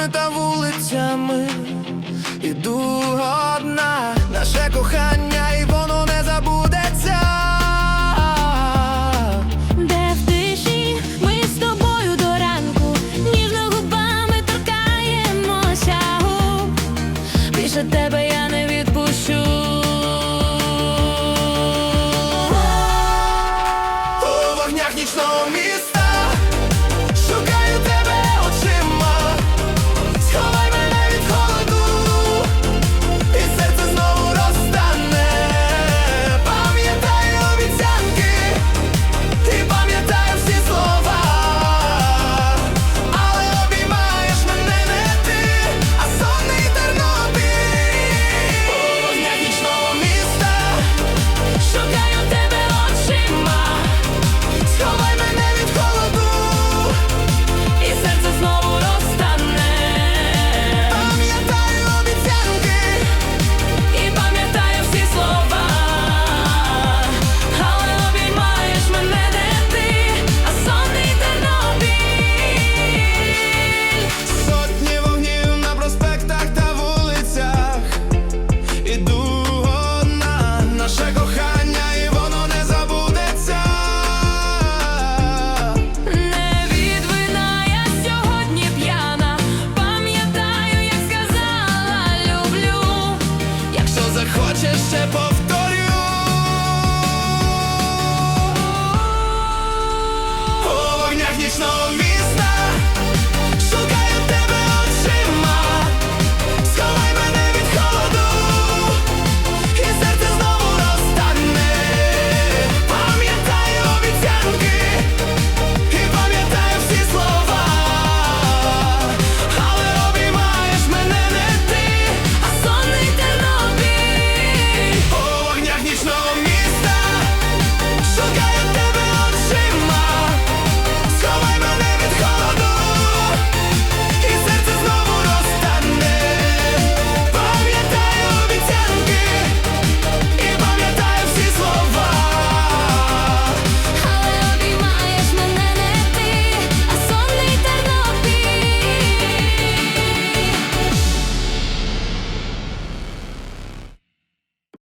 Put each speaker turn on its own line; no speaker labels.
Парками та вулицями іду одна, наше кохання, і воно не забудеться.
Де в тиші ми з тобою до ранку, ніжно губами торкаємося, губ, тебе.
Just step po